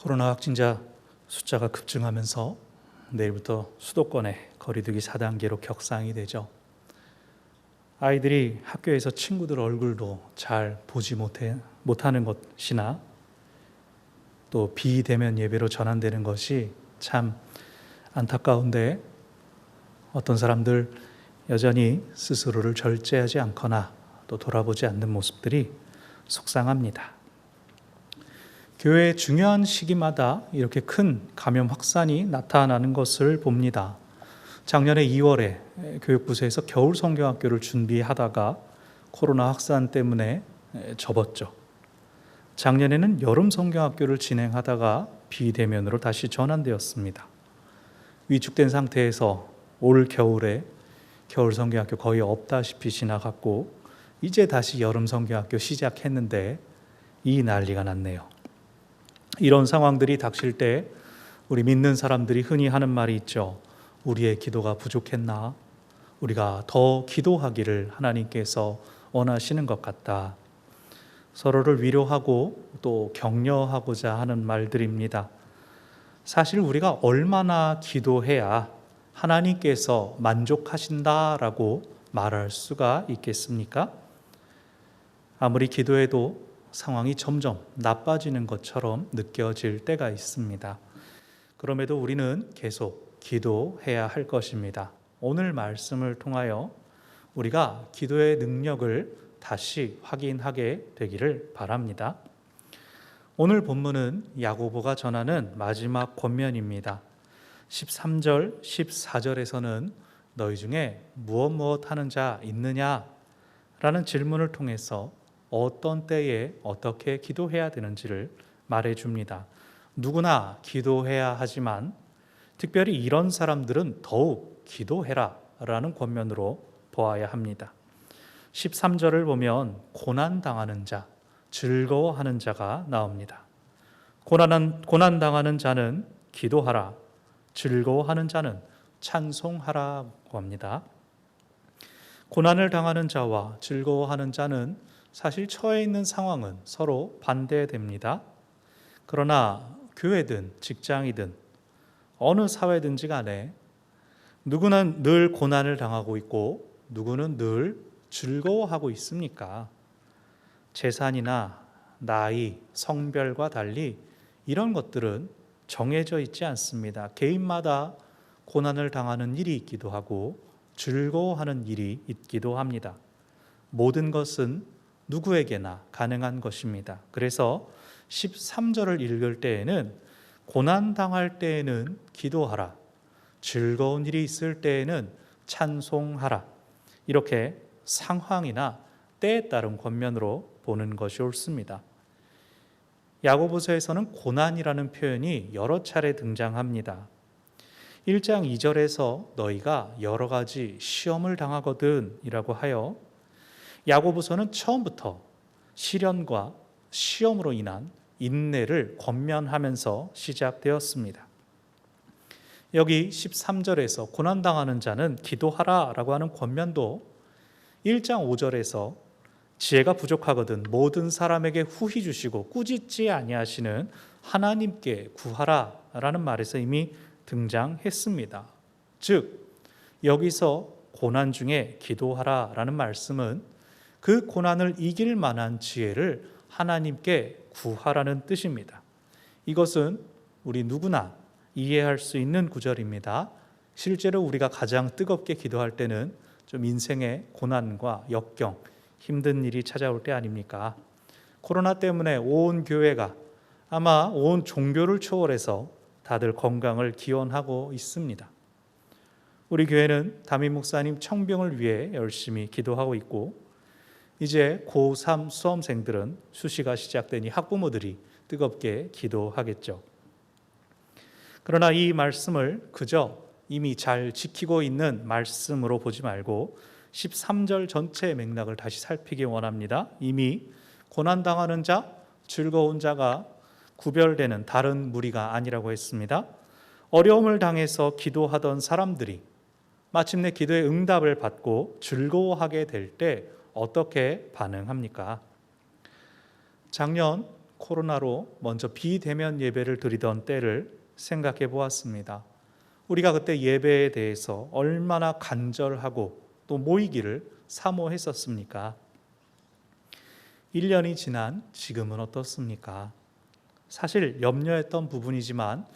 코로나 확진자 숫자가 급증하면서 내일부터 수도권의 거리두기 4단계로 격상이 되죠. 아이들이 학교에서 친구들 얼굴도 잘 보지 못해, 못하는 것이나 또 비대면 예배로 전환되는 것이 참 안타까운데 어떤 사람들 여전히 스스로를 절제하지 않거나 또 돌아보지 않는 모습들이 속상합니다. 교회의 중요한 시기마다 이렇게 큰 감염 확산이 나타나는 것을 봅니다. 작년에 2월에 교육부서에서 겨울 성경학교를 준비하다가 코로나 확산 때문에 접었죠. 작년에는 여름 성경학교를 진행하다가 비대면으로 다시 전환되었습니다. 위축된 상태에서 올 겨울에 겨울 성경학교 거의 없다시피 지나갔고 이제 다시 여름 성경학교 시작했는데 이 난리가 났네요. 이런 상황들이 닥칠 때 우리 믿는 사람들이 흔히 하는 말이 있죠. 우리의 기도가 부족했나? 우리가 더 기도하기를 하나님께서 원하시는 것 같다. 서로를 위로하고 또 격려하고자 하는 말들입니다. 사실 우리가 얼마나 기도해야 하나님께서 만족하신다라고 말할 수가 있겠습니까? 아무리 기도해도 상황이 점점 나빠지는 것처럼 느껴질 때가 있습니다. 그럼에도 우리는 계속 기도해야 할 것입니다. 오늘 말씀을 통하여 우리가 기도의 능력을 다시 확인하게 되기를 바랍니다. 오늘 본문은 야고보가 전하는 마지막 권면입니다. 13절, 14절에서는 너희 중에 무엇 무엇 하는 자 있느냐? 라는 질문을 통해서 어떤 때에 어떻게 기도해야 되는지를 말해 줍니다. 누구나 기도해야 하지만 특별히 이런 사람들은 더욱 기도해라 라는 권면으로 보아야 합니다. 13절을 보면 고난 당하는 자, 즐거워하는 자가 나옵니다. 고난 고난 당하는 자는 기도하라. 즐거워하는 자는 찬송하라고 합니다. 고난을 당하는 자와 즐거워하는 자는 사실 처해 있는 상황은 서로 반대됩니다. 그러나 교회든 직장이든 어느 사회든지 간에 누구는 늘 고난을 당하고 있고 누구는 늘 즐거워하고 있습니까? 재산이나 나이, 성별과 달리 이런 것들은 정해져 있지 않습니다. 개인마다 고난을 당하는 일이 있기도 하고 즐거워하는 일이 있기도 합니다. 모든 것은 누구에게나 가능한 것입니다. 그래서 13절을 읽을 때에는 고난 당할 때에는 기도하라. 즐거운 일이 있을 때에는 찬송하라. 이렇게 상황이나 때에 따른 권면으로 보는 것이 옳습니다. 야고보서에서는 고난이라는 표현이 여러 차례 등장합니다. 1장 2절에서 너희가 여러 가지 시험을 당하거든이라고 하여 야고보서는 처음부터 시련과 시험으로 인한 인내를 권면하면서 시작되었습니다. 여기 13절에서 고난당하는 자는 기도하라 라고 하는 권면도 1장 5절에서 지혜가 부족하거든 모든 사람에게 후히 주시고 꾸짖지 아니하시는 하나님께 구하라 라는 말에서 이미 등장했습니다. 즉 여기서 고난 중에 기도하라 라는 말씀은 그 고난을 이길 만한 지혜를 하나님께 구하라는 뜻입니다. 이것은 우리 누구나 이해할 수 있는 구절입니다. 실제로 우리가 가장 뜨겁게 기도할 때는 좀 인생의 고난과 역경, 힘든 일이 찾아올 때 아닙니까? 코로나 때문에 온 교회가 아마 온 종교를 초월해서 다들 건강을 기원하고 있습니다. 우리 교회는 담임 목사님 청병을 위해 열심히 기도하고 있고 이제 고3 수험생들은 수시가 시작되니 학부모들이 뜨겁게 기도하겠죠. 그러나 이 말씀을 그저 이미 잘 지키고 있는 말씀으로 보지 말고 13절 전체의 맥락을 다시 살피기 원합니다. 이미 고난당하는 자, 즐거운 자가 구별되는 다른 무리가 아니라고 했습니다. 어려움을 당해서 기도하던 사람들이 마침내 기도의 응답을 받고 즐거워하게 될 때 어떻게 반응합니까? 작년 코로나로 먼저 비대면 예배를 드리던 때를 생각해 보았습니다. 우리가 그때 예배에 대해서 얼마나 간절하고 또 모이기를 사모했었습니까? 1년이 지난 지금은 어떻습니까? 사실 염려했던 부분이지만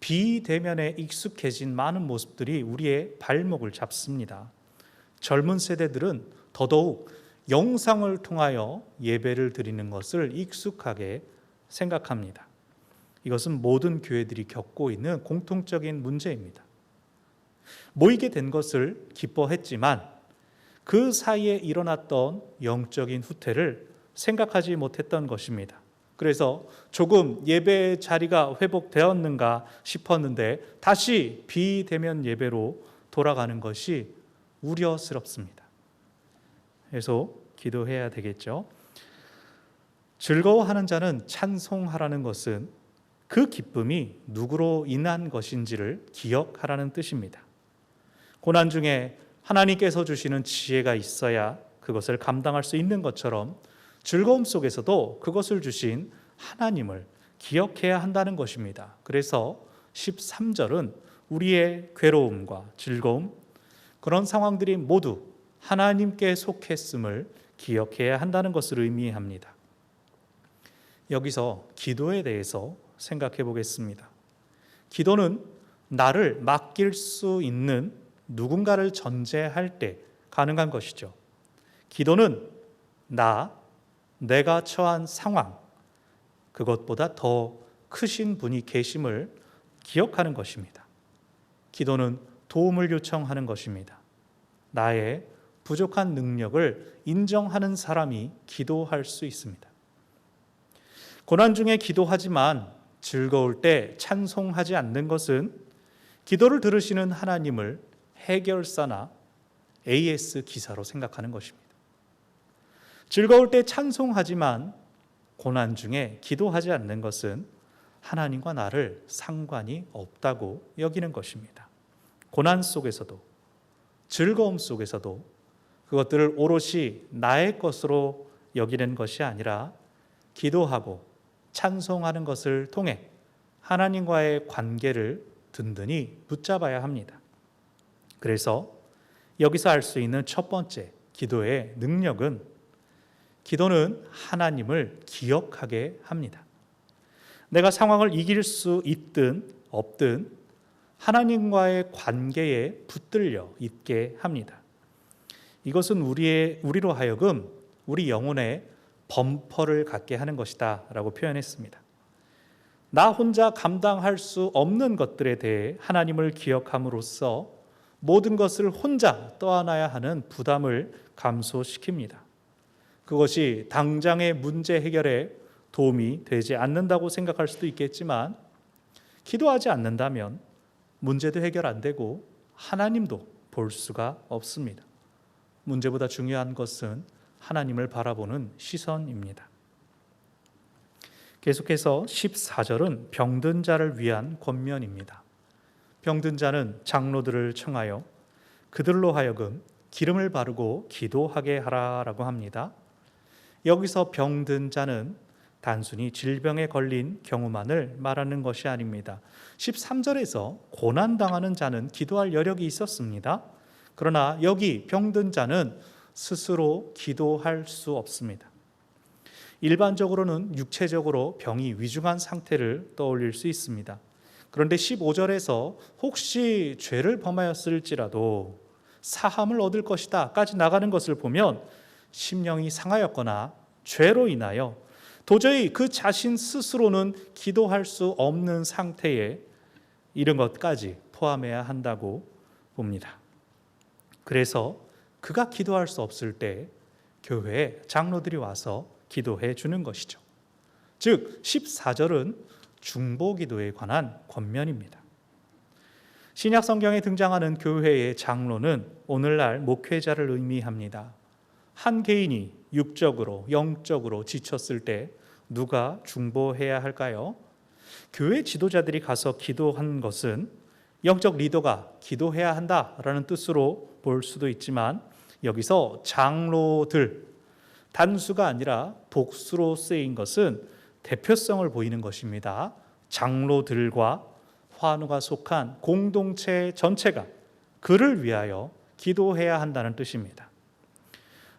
비대면에 익숙해진 많은 모습들이 우리의 발목을 잡습니다. 젊은 세대들은 더더욱 영상을 통하여 예배를 드리는 것을 익숙하게 생각합니다. 이것은 모든 교회들이 겪고 있는 공통적인 문제입니다. 모이게 된 것을 기뻐했지만 그 사이에 일어났던 영적인 후퇴를 생각하지 못했던 것입니다. 그래서 조금 예배 자리가 회복되었는가 싶었는데 다시 비대면 예배로 돌아가는 것이 우려스럽습니다. 그래서 기도해야 되겠죠. 즐거워하는 자는 찬송하라는 것은 그 기쁨이 누구로 인한 것인지를 기억하라는 뜻입니다. 고난 중에 하나님께서 주시는 지혜가 있어야 그것을 감당할 수 있는 것처럼 즐거움 속에서도 그것을 주신 하나님을 기억해야 한다는 것입니다. 그래서 13절은 우리의 괴로움과 즐거움, 그런 상황들이 모두 하나님께 속했음을 기억해야 한다는 것을 의미합니다. 여기서 기도에 대해서 생각해 보겠습니다. 기도는 나를 맡길 수 있는 누군가를 전제할 때 가능한 것이죠. 기도는 나, 내가 처한 상황, 그것보다 더 크신 분이 계심을 기억하는 것입니다. 기도는 도움을 요청하는 것입니다. 나의 부족한 능력을 인정하는 사람이 기도할 수 있습니다. 고난 중에 기도하지만 즐거울 때 찬송하지 않는 것은 기도를 들으시는 하나님을 해결사나 AS 기사로 생각하는 것입니다. 즐거울 때 찬송하지만 고난 중에 기도하지 않는 것은 하나님과 나를 상관이 없다고 여기는 것입니다. 고난 속에서도 즐거움 속에서도 그것들을 오롯이 나의 것으로 여기는 것이 아니라 기도하고 찬송하는 것을 통해 하나님과의 관계를 든든히 붙잡아야 합니다. 그래서 여기서 알 수 있는 첫 번째 기도의 능력은 기도는 하나님을 기억하게 합니다. 내가 상황을 이길 수 있든 없든 하나님과의 관계에 붙들려 있게 합니다. 이것은 우리의 우리로 하여금 우리 영혼에 범퍼를 갖게 하는 것이다라고 표현했습니다. 나 혼자 감당할 수 없는 것들에 대해 하나님을 기억함으로써 모든 것을 혼자 떠안아야 하는 부담을 감소시킵니다. 그것이 당장의 문제 해결에 도움이 되지 않는다고 생각할 수도 있겠지만 기도하지 않는다면 문제도 해결 안 되고 하나님도 볼 수가 없습니다. 문제보다 중요한 것은 하나님을 바라보는 시선입니다. 계속해서 14절은 병든 자를 위한 권면입니다. 병든 자는 장로들을 청하여 그들로 하여금 기름을 바르고 기도하게 하라라고 합니다. 여기서 병든 자는 단순히 질병에 걸린 경우만을 말하는 것이 아닙니다. 13절에서 고난당하는 자는 기도할 여력이 있었습니다. 그러나 여기 병든 자는 스스로 기도할 수 없습니다. 일반적으로는 육체적으로 병이 위중한 상태를 떠올릴 수 있습니다. 그런데 15절에서 혹시 죄를 범하였을지라도 사함을 얻을 것이다까지 나가는 것을 보면 심령이 상하였거나 죄로 인하여 도저히 그 자신 스스로는 기도할 수 없는 상태에 이런 것까지 포함해야 한다고 봅니다. 그래서 그가 기도할 수 없을 때 교회에 장로들이 와서 기도해 주는 것이죠. 즉 14절은 중보 기도에 관한 권면입니다. 신약 성경에 등장하는 교회의 장로는 오늘날 목회자를 의미합니다. 한 개인이 육적으로 영적으로 지쳤을 때 누가 중보해야 할까요? 교회 지도자들이 가서 기도한 것은 영적 리더가 기도해야 한다라는 뜻으로 볼 수도 있지만 여기서 장로들 단수가 아니라 복수로 쓰인 것은 대표성을 보이는 것입니다. 장로들과 환우가 속한 공동체 전체가 그를 위하여 기도해야 한다는 뜻입니다.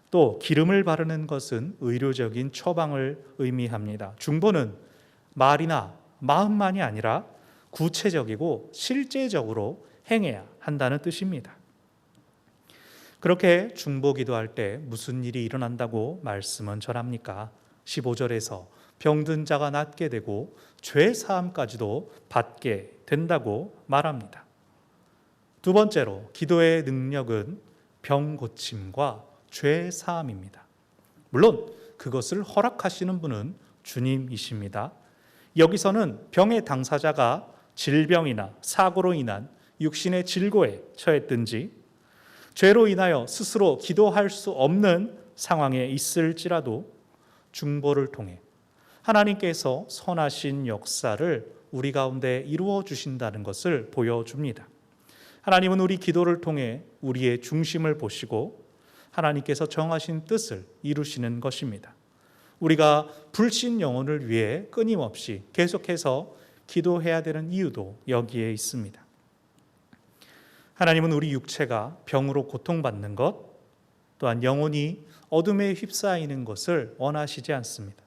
또 기름을 바르는 것은 의료적인 처방을 의미합니다. 중보는 말이나 마음만이 아니라 구체적이고 실제적으로 행해야 한다는 뜻입니다. 그렇게 중보 기도 할 때 무슨 일이 일어난다고 말씀은 전합니까? 15절에서 병든 자가 낫게 되고 죄 사함까지도 받게 된다고 말합니다. 두 번째로 기도의 능력은 병 고침과 죄 사함입니다. 물론 그것을 허락하시는 분은 주님이십니다. 여기서는 병의 당사자가 질병이나 사고로 인한 육신의 질고에 처했든지 죄로 인하여 스스로 기도할 수 없는 상황에 있을지라도 중보를 통해 하나님께서 선하신 역사를 우리 가운데 이루어 주신다는 것을 보여줍니다. 하나님은 우리 기도를 통해 우리의 중심을 보시고 하나님께서 정하신 뜻을 이루시는 것입니다. 우리가 불신 영혼을 위해 끊임없이 계속해서 기도해야 되는 이유도 여기에 있습니다. 하나님은 우리 육체가 병으로 고통받는 것, 또한 영혼이 어둠에 휩싸이는 것을 원하시지 않습니다.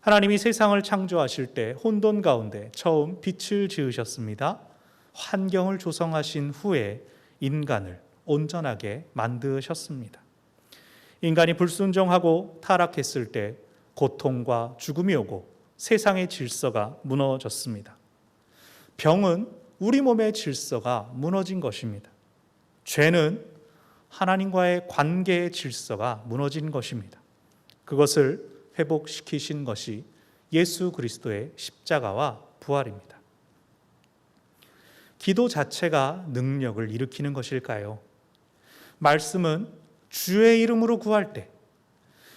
하나님이 세상을 창조하실 때 혼돈 가운데 처음 빛을 지으셨습니다. 환경을 조성하신 후에 인간을 온전하게 만드셨습니다. 인간이 불순종하고 타락했을 때 고통과 죽음이 오고 세상의 질서가 무너졌습니다. 병은 우리 몸의 질서가 무너진 것입니다. 죄는 하나님과의 관계의 질서가 무너진 것입니다. 그것을 회복시키신 것이 예수 그리스도의 십자가와 부활입니다. 기도 자체가 능력을 일으키는 것일까요? 말씀은 주의 이름으로 구할 때,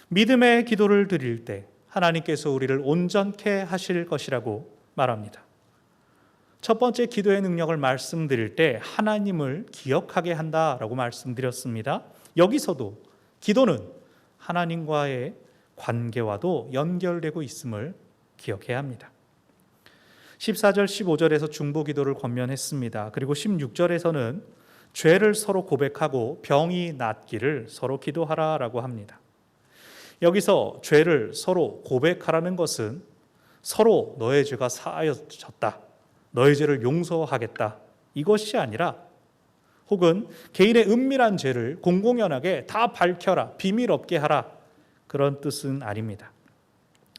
믿음의 기도를 드릴 때 하나님께서 우리를 온전케 하실 것이라고 말합니다. 첫 번째 기도의 능력을 말씀드릴 때 하나님을 기억하게 한다라고 말씀드렸습니다. 여기서도 기도는 하나님과의 관계와도 연결되고 있음을 기억해야 합니다. 14절 15절에서 중보 기도를 권면했습니다. 그리고 16절에서는 죄를 서로 고백하고 병이 낫기를 서로 기도하라라고 합니다. 여기서 죄를 서로 고백하라는 것은 서로 너의 죄가 사하여졌다. 너의 죄를 용서하겠다. 이것이 아니라 혹은 개인의 은밀한 죄를 공공연하게 다 밝혀라. 비밀 없게 하라. 그런 뜻은 아닙니다.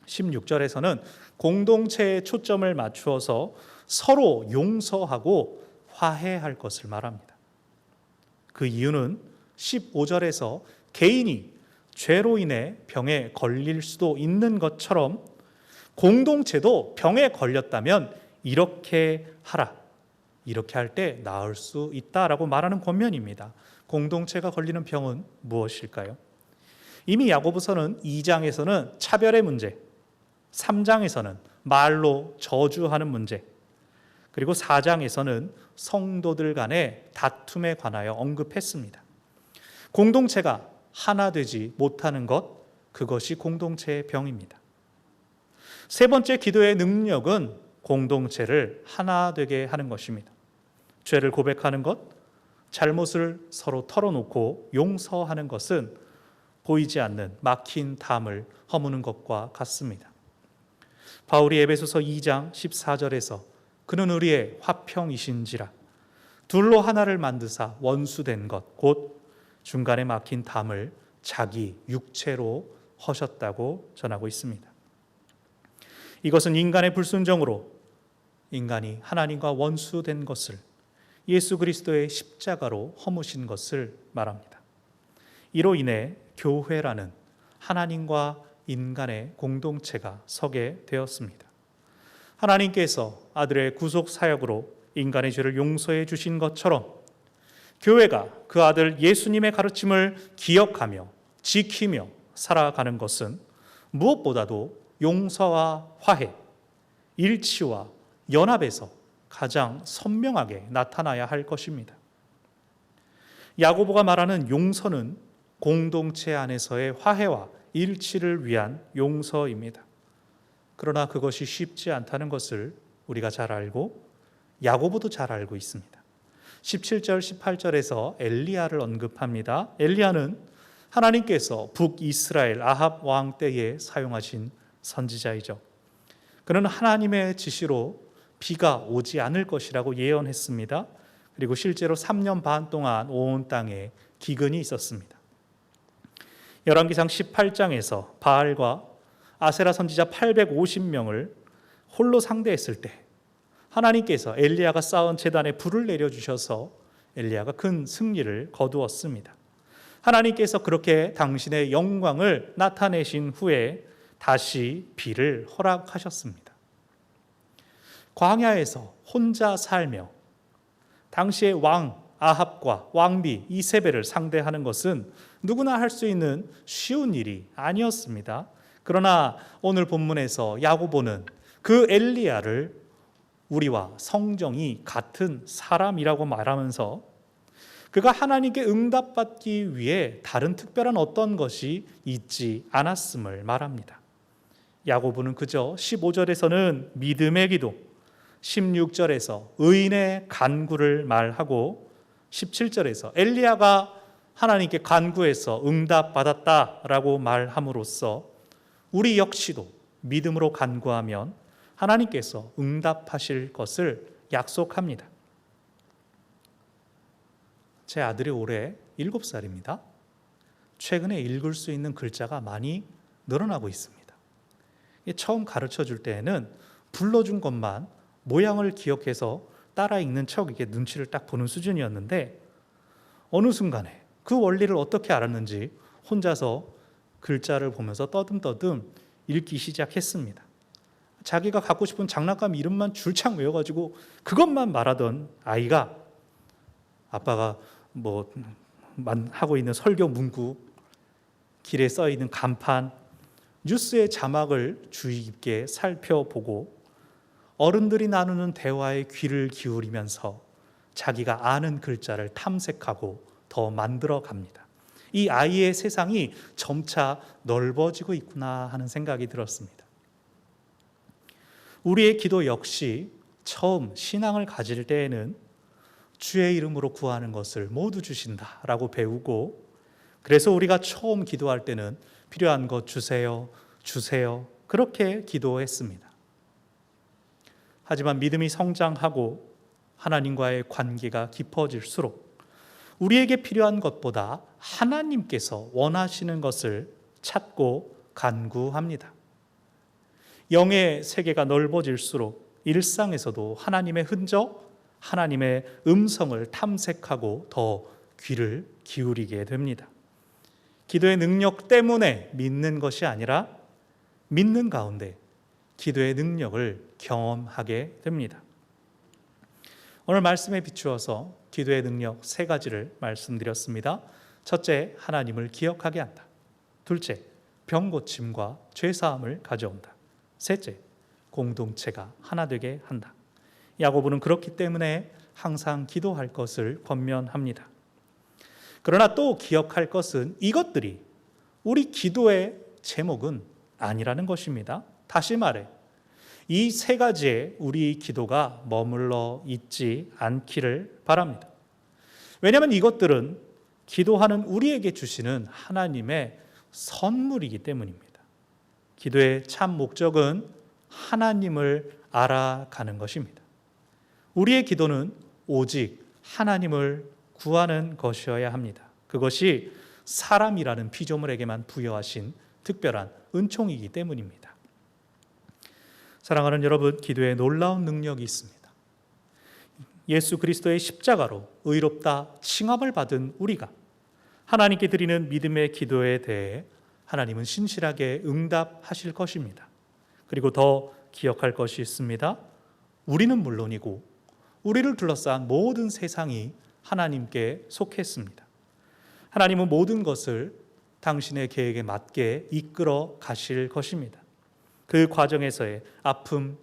16절에서는 공동체에 초점을 맞추어서 서로 용서하고 화해할 것을 말합니다. 그 이유는 15절에서 개인이 죄로 인해 병에 걸릴 수도 있는 것처럼 공동체도 병에 걸렸다면 이렇게 하라. 이렇게 할 때 나을 수 있다라고 말하는 권면입니다. 공동체가 걸리는 병은 무엇일까요? 이미 야고보서는 2장에서는 차별의 문제, 3장에서는 말로 저주하는 문제, 그리고 4장에서는 성도들 간의 다툼에 관하여 언급했습니다. 공동체가 하나 되지 못하는 것, 그것이 공동체의 병입니다. 세 번째 기도의 능력은 공동체를 하나 되게 하는 것입니다. 죄를 고백하는 것, 잘못을 서로 털어놓고 용서하는 것은 보이지 않는 막힌 담을 허무는 것과 같습니다. 바울이 에베소서 2장 14절에서 그는 우리의 화평이신지라 둘로 하나를 만드사 원수된 것 곧 중간에 막힌 담을 자기 육체로 허셨다고 전하고 있습니다. 이것은 인간의 불순종으로 인간이 하나님과 원수된 것을 예수 그리스도의 십자가로 허무신 것을 말합니다. 이로 인해 교회라는 하나님과 인간의 공동체가 서게 되었습니다. 하나님께서 아들의 구속 사역으로 인간의 죄를 용서해 주신 것처럼 교회가 그 아들 예수님의 가르침을 기억하며 지키며 살아가는 것은 무엇보다도 용서와 화해, 일치와 연합에서 가장 선명하게 나타나야 할 것입니다. 야고보가 말하는 용서는 공동체 안에서의 화해와 일치를 위한 용서입니다. 그러나 그것이 쉽지 않다는 것을 우리가 잘 알고 야고보도 잘 알고 있습니다. 17절 18절에서 엘리야를 언급합니다. 엘리야는 하나님께서 북이스라엘 아합 왕 때에 사용하신 선지자이죠. 그는 하나님의 지시로 비가 오지 않을 것이라고 예언했습니다. 그리고 실제로 3년 반 동안 온 땅에 기근이 있었습니다. 열왕기상 18장에서 바알과 아세라 선지자 850명을 홀로 상대했을 때 하나님께서 엘리야가 쌓은 제단에 불을 내려 주셔서 엘리야가 큰 승리를 거두었습니다. 하나님께서 그렇게 당신의 영광을 나타내신 후에 다시 비를 허락하셨습니다. 광야에서 혼자 살며 당시의 왕 아합과 왕비 이세벨을 상대하는 것은 누구나 할 수 있는 쉬운 일이 아니었습니다. 그러나 오늘 본문에서 야고보는 그 엘리야를 우리와 성정이 같은 사람이라고 말하면서 그가 하나님께 응답받기 위해 다른 특별한 어떤 것이 있지 않았음을 말합니다. 야고보는 그저 15절에서는 믿음의 기도, 16절에서 의인의 간구를 말하고 17절에서 엘리야가 하나님께 간구해서 응답받았다라고 말함으로써 우리 역시도 믿음으로 간구하면 하나님께서 응답하실 것을 약속합니다. 제 아들이 올해 7살입니다. 최근에 읽을 수 있는 글자가 많이 늘어나고 있습니다. 처음 가르쳐 줄 때에는 불러준 것만 모양을 기억해서 따라 읽는 척 이게 눈치를 딱 보는 수준이었는데 어느 순간에 그 원리를 어떻게 알았는지 혼자서 글자를 보면서 떠듬떠듬 읽기 시작했습니다. 자기가 갖고 싶은 장난감 이름만 줄창 외워가지고 그것만 말하던 아이가 아빠가 뭐 하고 있는 설교 문구, 길에 써 있는 간판, 뉴스의 자막을 주의 깊게 살펴보고 어른들이 나누는 대화에 귀를 기울이면서 자기가 아는 글자를 탐색하고 더 만들어 갑니다. 이 아이의 세상이 점차 넓어지고 있구나 하는 생각이 들었습니다. 우리의 기도 역시 처음 신앙을 가질 때에는 주의 이름으로 구하는 것을 모두 주신다라고 배우고 그래서 우리가 처음 기도할 때는 필요한 것 주세요, 주세요. 그렇게 기도했습니다. 하지만 믿음이 성장하고 하나님과의 관계가 깊어질수록 우리에게 필요한 것보다 하나님께서 원하시는 것을 찾고 간구합니다. 영의 세계가 넓어질수록 일상에서도 하나님의 흔적, 하나님의 음성을 탐색하고 더 귀를 기울이게 됩니다. 기도의 능력 때문에 믿는 것이 아니라 믿는 가운데 기도의 능력을 경험하게 됩니다. 오늘 말씀에 비추어서 기도의 능력 세 가지를 말씀드렸습니다. 첫째, 하나님을 기억하게 한다. 둘째, 병 고침과 죄 사함을 가져온다. 셋째, 공동체가 하나 되게 한다. 야고보는 그렇기 때문에 항상 기도할 것을 권면합니다. 그러나 또 기억할 것은 이것들이 우리 기도의 제목은 아니라는 것입니다. 다시 말해, 이 세 가지에 우리 기도가 머물러 있지 않기를 바랍니다. 왜냐하면 이것들은 기도하는 우리에게 주시는 하나님의 선물이기 때문입니다. 기도의 참 목적은 하나님을 알아가는 것입니다. 우리의 기도는 오직 하나님을 구하는 것이어야 합니다. 그것이 사람이라는 피조물에게만 부여하신 특별한 은총이기 때문입니다. 사랑하는 여러분, 기도에 놀라운 능력이 있습니다. 예수 그리스도의 십자가로 의롭다 칭함을 받은 우리가 하나님께 드리는 믿음의 기도에 대해 하나님은 신실하게 응답하실 것입니다. 그리고 더 기억할 것이 있습니다. 우리는 물론이고 우리를 둘러싼 모든 세상이 하나님께 속했습니다. 하나님은 모든 것을 당신의 계획에 맞게 이끌어 가실 것입니다. 그 과정에서의 아픔,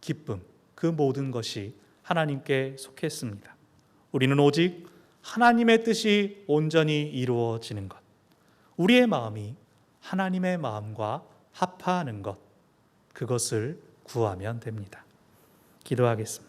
기쁨, 그 모든 것이 하나님께 속했습니다. 우리는 오직 하나님의 뜻이 온전히 이루어지는 것, 우리의 마음이 하나님의 마음과 합하는 것, 그것을 구하면 됩니다. 기도하겠습니다.